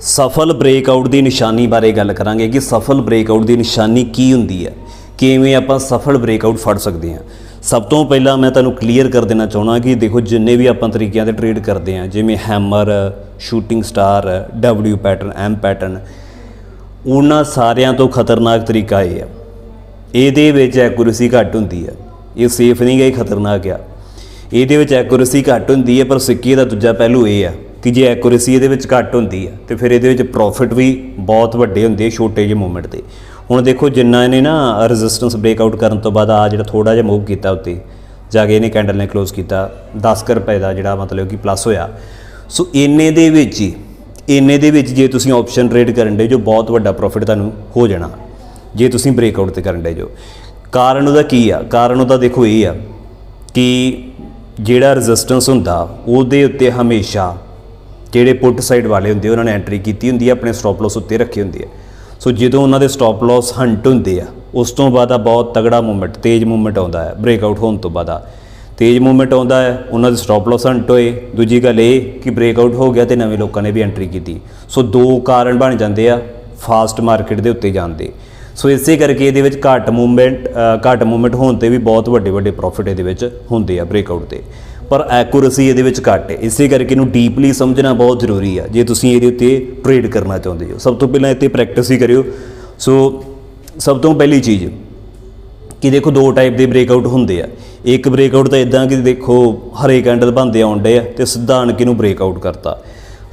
ਸਫਲ ਬ੍ਰੇਕਆਊਟ ਦੀ ਨਿਸ਼ਾਨੀ ਬਾਰੇ ਗੱਲ ਕਰਾਂਗੇ ਕਿ ਸਫਲ ਬ੍ਰੇਕਆਊਟ ਦੀ ਨਿਸ਼ਾਨੀ ਕੀ ਹੁੰਦੀ ਹੈ, ਕਿਵੇਂ ਆਪਾਂ ਸਫਲ ਬ੍ਰੇਕਆਊਟ ਫੜ ਸਕਦੇ ਹਾਂ। ਸਭ ਤੋਂ ਪਹਿਲਾਂ ਮੈਂ ਤੁਹਾਨੂੰ ਕਲੀਅਰ ਕਰ ਦੇਣਾ ਚਾਹੁੰਦਾ ਕਿ ਦੇਖੋ ਜਿੰਨੇ ਵੀ ਆਪਾਂ ਤਰੀਕਿਆਂ ਦੇ ਟ੍ਰੇਡ ਕਰਦੇ ਹਾਂ, ਜਿਵੇਂ hammer shooting star W pattern M pattern ਉਹਨਾਂ ਸਾਰਿਆਂ ਤੋਂ ਖਤਰਨਾਕ ਤਰੀਕਾ ਇਹ ਹੈ। ਇਹਦੇ ਵਿੱਚ ਐਕੂਰੇਸੀ ਘੱਟ ਹੁੰਦੀ ਹੈ। ਇਹ ਸੇਫ ਨਹੀਂ ਗਾ ਖਤਰਨਾਕ ਆ। ਇਹਦੇ ਵਿੱਚ ਐਕੂਰੇਸੀ ਘੱਟ ਹੁੰਦੀ ਹੈ, ਪਰ ਸਿੱਕੇ ਦਾ ਦੂਜਾ ਪਹਿਲੂ ਇਹ ਆ ਕਿ ਜੇ ਐਕੂਰੇਸੀ ਇਹਦੇ ਵਿੱਚ ਘੱਟ ਹੁੰਦੀ ਆ ਤੇ ਫਿਰ ਇਹਦੇ ਵਿੱਚ ਪ੍ਰੋਫਿਟ ਵੀ ਬਹੁਤ ਵੱਡੇ ਹੁੰਦੇ ਆ ਛੋਟੇ ਜਿਹੇ ਮੂਵਮੈਂਟ ਤੇ। ਹੁਣ ਦੇਖੋ, ਜਿੰਨਾ ਇਹਨੇ ਨਾ ਰੈਜ਼ਿਸਟੈਂਸ ਬ੍ਰੇਕਆਊਟ ਕਰਨ ਤੋਂ ਬਾਅਦ ਆ ਜਿਹੜਾ ਥੋੜਾ ਜਿਹਾ ਮੂਵ ਕੀਤਾ ਉੱਤੇ, ਜਾ ਕੇ ਇਹਨੇ ਕੈਂਡਲ ਨੇ ਕਲੋਜ਼ ਕੀਤਾ 10 ਕੁ ਰੁਪਏ ਦਾ ਜਿਹੜਾ ਮਤਲਬ ਕਿ ਪਲੱਸ ਹੋਇਆ। ਸੋ ਇੰਨੇ ਦੇ ਵਿੱਚ ਹੀ, ਇੰਨੇ ਦੇ ਵਿੱਚ ਜੇ ਤੁਸੀਂ ਆਪਸ਼ਨ ਟ੍ਰੇਡ ਕਰਨ ਦੇ ਜੋ ਬਹੁਤ ਵੱਡਾ ਪ੍ਰੋਫਿਟ ਤੁਹਾਨੂੰ ਹੋ ਜਾਣਾ, ਜੇ ਤੁਸੀਂ ਬ੍ਰੇਕ ਆਊਟ ਤੇ ਕਰਨ ਦੇ ਜੋ। ਕਾਰਨ ਉਹਦਾ ਕੀ ਆ? ਕਾਰਨ ਉਹਦਾ ਦੇਖੋ ਇਹ ਆ ਕਿ ਜਿਹੜਾ ਰੈਜ਼ਿਸਟੈਂਸ ਹੁੰਦਾ, ਉਹਦੇ ਉੱਤੇ ਹਮੇਸ਼ਾ ਜਿਹੜੇ ਪੁੱਟ ਸਾਈਡ ਵਾਲੇ ਹੁੰਦੇ ਉਹਨਾਂ ਨੇ ਐਂਟਰੀ ਕੀਤੀ ਹੁੰਦੀ ਹੈ ਆਪਣੇ ਸਟਾਪ ਲਾਸ ਉੱਤੇ ਰੱਖੇ ਹੁੰਦੇ ਆ। ਸੋ ਜਦੋਂ ਉਹਨਾਂ ਦੇ ਸਟਾਪ ਲਾਸ ਹੰਟ ਹੁੰਦੇ ਆ, ਉਸ ਤੋਂ ਬਾਅਦ ਆ ਬਹੁਤ ਤਗੜਾ ਮੂਵਮੈਂਟ ਤੇਜ਼ ਮੂਵਮੈਂਟ ਆਉਂਦਾ ਹੈ ਬ੍ਰੇਕ ਆਊਟ ਹੋਣ ਤੋਂ ਬਾਅਦ ਆ। ਤੇਜ਼ ਮੂਵਮੈਂਟ ਆਉਂਦਾ ਹੈ, ਉਹਨਾਂ ਦੇ ਸਟਾਪ ਲਾਸ ਹੰਟ ਹੋਏ। ਦੂਜੀ ਗੱਲ ਇਹ ਕਿ ਬ੍ਰੇਕਆਊਟ ਹੋ ਗਿਆ ਤੇ ਨਵੇਂ ਲੋਕਾਂ ਨੇ ਵੀ ਐਂਟਰੀ ਕੀਤੀ। ਸੋ ਦੋ ਕਾਰਨ ਬਣ ਜਾਂਦੇ ਆ ਫਾਸਟ ਮਾਰਕੀਟ ਦੇ ਉੱਤੇ ਜਾਣ ਦੇ। ਸੋ ਇਸੇ ਕਰਕੇ ਇਹਦੇ ਵਿੱਚ ਘੱਟ ਮੂਵਮੈਂਟ ਘੱਟ ਮੂਵਮੈਂਟ ਹੋਣ ਤੇ ਵੀ ਬਹੁਤ ਵੱਡੇ ਵੱਡੇ ਪ੍ਰੋਫਿਟ ਇਹਦੇ ਵਿੱਚ ਹੁੰਦੇ ਆ ਬ੍ਰੇਕ ਆਊਟ ਤੇ। ਪਰ ਐਕੂਰੇਸੀ ਇਹਦੇ ਵਿੱਚ ਘੱਟ ਹੈ। ਇਸੇ ਕਰਕੇ ਇਹਨੂੰ ਡੀਪਲੀ ਸਮਝਣਾ ਬਹੁਤ ਜ਼ਰੂਰੀ ਆ ਜੇ ਤੁਸੀਂ ਇਹਦੇ ਉੱਤੇ ਟ੍ਰੇਡ ਕਰਨਾ ਚਾਹੁੰਦੇ ਹੋ। ਸਭ ਤੋਂ ਪਹਿਲਾਂ ਇੱਥੇ ਪ੍ਰੈਕਟਿਸ ਹੀ ਕਰਿਓ। ਸੋ ਸਭ ਤੋਂ ਪਹਿਲੀ ਚੀਜ਼ ਕਿ ਦੇਖੋ ਦੋ ਟਾਈਪ ਦੇ ਬ੍ਰੇਕਆਊਟ ਹੁੰਦੇ ਆ। ਇੱਕ ਬ੍ਰੇਕਆਊਟ ਤਾਂ ਇਦਾਂ ਕਿ ਦੇਖੋ ਹਰੇ ਕੈਂਡਲ ਬਣਦੇ ਆਉਂਦੇ ਆ ਤੇ ਸਿੱਧਾ ਆਣ ਕੇ ਨੂੰ ਬ੍ਰੇਕਆਊਟ ਕਰਤਾ।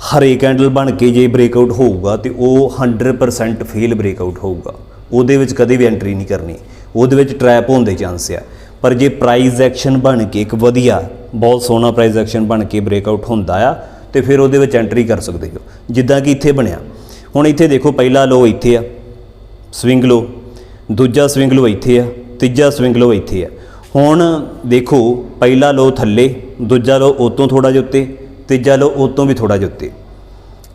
ਹਰੇ ਕੈਂਡਲ ਬਣ ਕੇ ਜੇ ਬ੍ਰੇਕਆਊਟ ਹੋਊਗਾ ਤੇ ਉਹ 100% ਫੇਲ ਬ੍ਰੇਕਆਊਟ ਹੋਊਗਾ। ਉਹਦੇ ਵਿੱਚ ਕਦੇ ਵੀ ਐਂਟਰੀ ਨਹੀਂ ਕਰਨੀ। ਉਹਦੇ ਵਿੱਚ ਟ੍ਰੈਪ ਹੋਣ ਦੇ ਚਾਂਸ ਆ। ਪਰ ਜੇ ਪ੍ਰਾਈਸ ਐਕਸ਼ਨ ਬਣ ਕੇ ਇੱਕ ਵਧੀਆ ਬਹੁਤ ਸੋਹਣਾ ਪ੍ਰਾਈਸ ਐਕਸ਼ਨ ਬਣ ਕੇ ਬ੍ਰੇਕਆਊਟ ਹੁੰਦਾ ਆ, ਤੇ ਫਿਰ ਉਹਦੇ ਵਿੱਚ ਐਂਟਰੀ ਕਰ ਸਕਦੇ ਹੋ। ਜਿੱਦਾਂ ਕਿ ਇੱਥੇ ਬਣਿਆ। ਹੁਣ ਇੱਥੇ ਦੇਖੋ, ਪਹਿਲਾ ਲੋ ਇੱਥੇ ਆ। ਸਵਿੰਗ ਲੋ। ਦੂਜਾ ਸਵਿੰਗ ਲੋ ਇੱਥੇ ਆ। ਤੀਜਾ ਸਵਿੰਗ ਲੋ ਇੱਥੇ ਆ। ਹੁਣ ਦੇਖੋ, ਪਹਿਲਾ ਲੋ ਥੱਲੇ, ਦੂਜਾ ਲੋ ਉਤੋਂ ਥੋੜਾ ਜਿਹਾ ਉੱਤੇ, ਤੀਜਾ ਲੋ ਉਤੋਂ ਵੀ ਥੋੜਾ ਜਿਹਾ ਉੱਤੇ।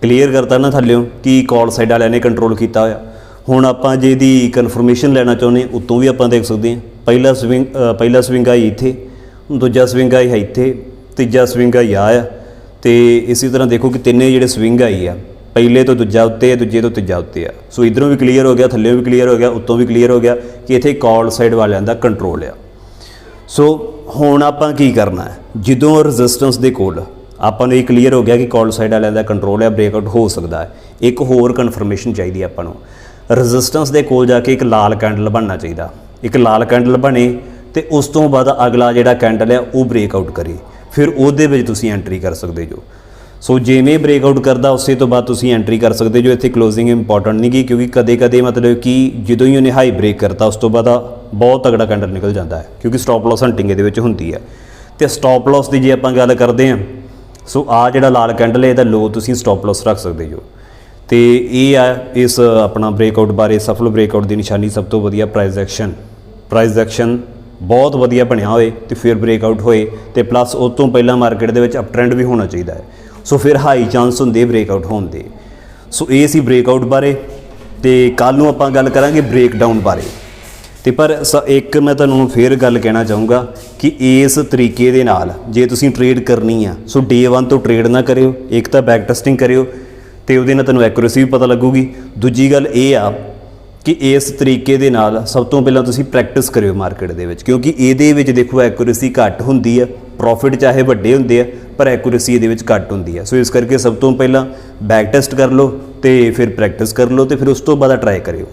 ਕਲੀਅਰ ਕਰਤਾ ਨਾ ਥੱਲਿਓਂ ਕਿ ਕਾਲ ਸਾਈਡ ਵਾਲਿਆਂ ਨੇ ਕੰਟਰੋਲ ਕੀਤਾ ਹੋਇਆ। ਹੁਣ ਆਪਾਂ ਜੇ ਦੀ ਕਨਫਰਮੇਸ਼ਨ ਲੈਣਾ ਚਾਹੁੰਦੇ ਉਤੋਂ ਵੀ ਆਪਾਂ ਦੇਖ ਸਕਦੇ ਹਾਂ। ਪਹਿਲਾ ਸਵਿੰਗ ਪਹਿਲਾ ਸਵਿੰਗ ਆਈ ਇੱਥੇ। ਦੂਜਾ ਸਵਿੰਗ ਆਈ ਹੈ ਇੱਥੇ, ਤੀਜਾ ਸਵਿੰਗ ਆਈ ਆ ਆ ਤੇ ਇਸੇ ਤਰ੍ਹਾਂ ਦੇਖੋ ਕਿ ਤਿੰਨੇ ਜਿਹੜੇ ਸਵਿੰਗ ਆਈ ਆ, ਪਹਿਲੇ ਤੋਂ ਦੂਜਾ ਉੱਤੇ, ਦੂਜੇ ਤੋਂ ਤੀਜਾ ਉੱਤੇ ਆ। ਸੋ ਇਧਰੋਂ ਵੀ ਕਲੀਅਰ ਹੋ ਗਿਆ, ਥੱਲੇ ਵੀ ਕਲੀਅਰ ਹੋ ਗਿਆ, ਉੱਤੋਂ ਵੀ ਕਲੀਅਰ ਹੋ ਗਿਆ ਕਿ ਇੱਥੇ ਕਾਲ ਸਾਈਡ ਵਾਲਿਆਂ ਦਾ ਕੰਟਰੋਲ ਆ। ਸੋ ਹੁਣ ਆਪਾਂ ਕੀ ਕਰਨਾ ਹੈ? ਜਦੋਂ ਰੈਜ਼ਿਸਟੈਂਸ ਦੇ ਕੋਲ ਆਪਾਂ ਨੂੰ ਇਹ ਕਲੀਅਰ ਹੋ ਗਿਆ ਕਿ ਕਾਲ ਸਾਈਡ ਵਾਲਿਆਂ ਦਾ ਕੰਟਰੋਲ ਹੈ ਬ੍ਰੇਕਆਊਟ ਹੋ ਸਕਦਾ ਹੈ। ਇੱਕ ਹੋਰ ਕਨਫਰਮੇਸ਼ਨ ਚਾਹੀਦੀ ਆਪਾਂ ਨੂੰ। ਰੈਜ਼ਿਸਟੈਂਸ ਦੇ ਕੋਲ ਜਾ ਕੇ ਇੱਕ ਲਾਲ ਕੈਂਡਲ ਬਣਨਾ ਚਾਹੀਦਾ। ਇੱਕ ਲਾਲ ਕੈਂਡਲ ਬਣੇ ਤੇ ਉਸ ਤੋਂ ਬਾਅਦ ਅਗਲਾ ਜਿਹੜਾ ਕੈਂਡਲ ਹੈ ਉਹ ਬ੍ਰੇਕ ਆਊਟ ਕਰੇ। ਫਿਰ ਉਹਦੇ ਵਿੱਚ ਤੁਸੀਂ ਐਂਟਰੀ ਕਰ ਸਕਦੇ ਜੋ। ਸੋ ਜਿਵੇਂ ਬ੍ਰੇਕ ਆਊਟ ਕਰਦਾ, ਉਸੇ ਤੋਂ ਬਾਅਦ ਤੁਸੀਂ ਐਂਟਰੀ ਕਰ ਸਕਦੇ ਜੋ। ਇੱਥੇ ਕਲੋਜ਼ਿੰਗ ਇੰਪੋਰਟੈਂਟ ਨਹੀਂ ਗਈ ਕਿਉਂਕਿ ਕਦੇ-ਕਦੇ ਮਤਲਬ ਕਿ ਜਦੋਂ ਹੀ ਉਹਨੇ ਹਾਈ ਬ੍ਰੇਕ ਕਰਤਾ, ਉਸ ਤੋਂ ਬਾਅਦ ਆ ਬਹੁਤ ਤਗੜਾ ਕੈਂਡਲ ਨਿਕਲ ਜਾਂਦਾ ਹੈ, ਕਿਉਂਕਿ ਸਟਾਪ ਲਾਸ ਹੰਟਿੰਗ ਇਹਦੇ ਵਿੱਚ ਹੁੰਦੀ ਹੈ। ਤੇ ਸਟਾਪ ਲਾਸ ਦੀ ਜੇ ਆਪਾਂ ਗੱਲ ਕਰਦੇ ਹਾਂ, ਸੋ ਆ ਜਿਹੜਾ ਲਾਲ ਕੈਂਡਲ ਹੈ, ਇਹਦਾ ਲੋ ਤੁਸੀਂ ਸਟਾਪ ਲਾਸ ਰੱਖ ਸਕਦੇ ਜੋ। ਤੇ ਇਹ ਆ ਇਸ ਆਪਣਾ ਬ੍ਰੇਕਆਊਟ ਬਾਰੇ, ਸਫਲ ਬ੍ਰੇਕਆਊਟ ਦੀ ਨਿਸ਼ਾਨੀ ਸਭ ਤੋਂ ਵਧੀਆ ਪ੍ਰਾਈਸ ਐਕਸ਼ਨ ਪ੍ਰਾਈਸ ਐਕਸ਼ਨ ਬਹੁਤ ਵਧੀਆ ਬਣਿਆ ਹੋਏ ਤੇ ਫਿਰ ਬ੍ਰੇਕਆਊਟ ਹੋਏ ਤੇ ਪਲੱਸ ਉਸ ਤੋਂ ਪਹਿਲਾਂ ਮਾਰਕੀਟ ਦੇ ਵਿੱਚ ਅਪ ਟ੍ਰੈਂਡ ਵੀ ਹੋਣਾ ਚਾਹੀਦਾ ਹੈ। ਸੋ ਫਿਰ ਹਾਈ ਚਾਂਸ ਹੁੰਦੇ ਬ੍ਰੇਕਆਊਟ ਹੋਣ ਦੇ। ਸੋ ਇਹ ਸੀ ਬ੍ਰੇਕਆਊਟ ਬਾਰੇ ਤੇ ਕੱਲ ਨੂੰ ਆਪਾਂ ਗੱਲ ਕਰਾਂਗੇ ਬ੍ਰੇਕਡਾਊਨ ਬਾਰੇ। ਤੇ ਪਰ ਸ- ਇੱਕ ਮੈਂ ਤੁਹਾਨੂੰ ਫੇਰ ਗੱਲ ਕਹਿਣਾ ਚਾਹੂੰਗਾ ਕਿ ਇਸ ਤਰੀਕੇ ਦੇ ਨਾਲ ਜੇ ਤੁਸੀਂ ਟ੍ਰੇਡ ਕਰਨੀ ਆ ਸੋ ਡੇ 1 ਤੋਂ ਟ੍ਰੇਡ ਨਾ ਕਰਿਓ, ਇੱਕ ਤਾਂ ਬੈਕ ਟੈਸਟਿੰਗ ਕਰਿਓ ਤੇ ਉਹਦੇ ਨਾਲ ਤੁਹਾਨੂੰ ਐਕੂਰੇਸੀ ਵੀ ਪਤਾ ਲੱਗੂਗੀ। ਦੂਜੀ ਗੱਲ ਇਹ ਆ ਕਿ ਇਸ ਤਰੀਕੇ ਦੇ ਨਾਲ ਸਭ ਤੋਂ ਪਹਿਲਾਂ ਤੁਸੀਂ ਪ੍ਰੈਕਟਿਸ ਕਰਿਓ ਮਾਰਕੀਟ ਦੇ ਵਿੱਚ, ਕਿਉਂਕਿ ਇਹਦੇ ਵਿੱਚ ਦੇਖੋ ਐਕੂਰੇਸੀ ਘੱਟ ਹੁੰਦੀ ਆ ਪ੍ਰੋਫਿਟ ਚਾਹੇ ਵੱਡੇ ਹੁੰਦੇ ਆ, ਪਰ ਐਕੂਰੇਸੀ ਇਹਦੇ ਵਿੱਚ ਘੱਟ ਹੁੰਦੀ ਹੈ। ਸੋ ਇਸ ਕਰਕੇ ਸਭ ਤੋਂ ਪਹਿਲਾਂ ਬੈਕ ਟੈਸਟ ਕਰ ਲਓ ਤੇ ਫਿਰ ਪ੍ਰੈਕਟਿਸ ਕਰ ਲਓ ਤੇ ਫਿਰ ਉਸ ਤੋਂ ਬਾਅਦ ਟਰਾਈ ਕਰਿਓ।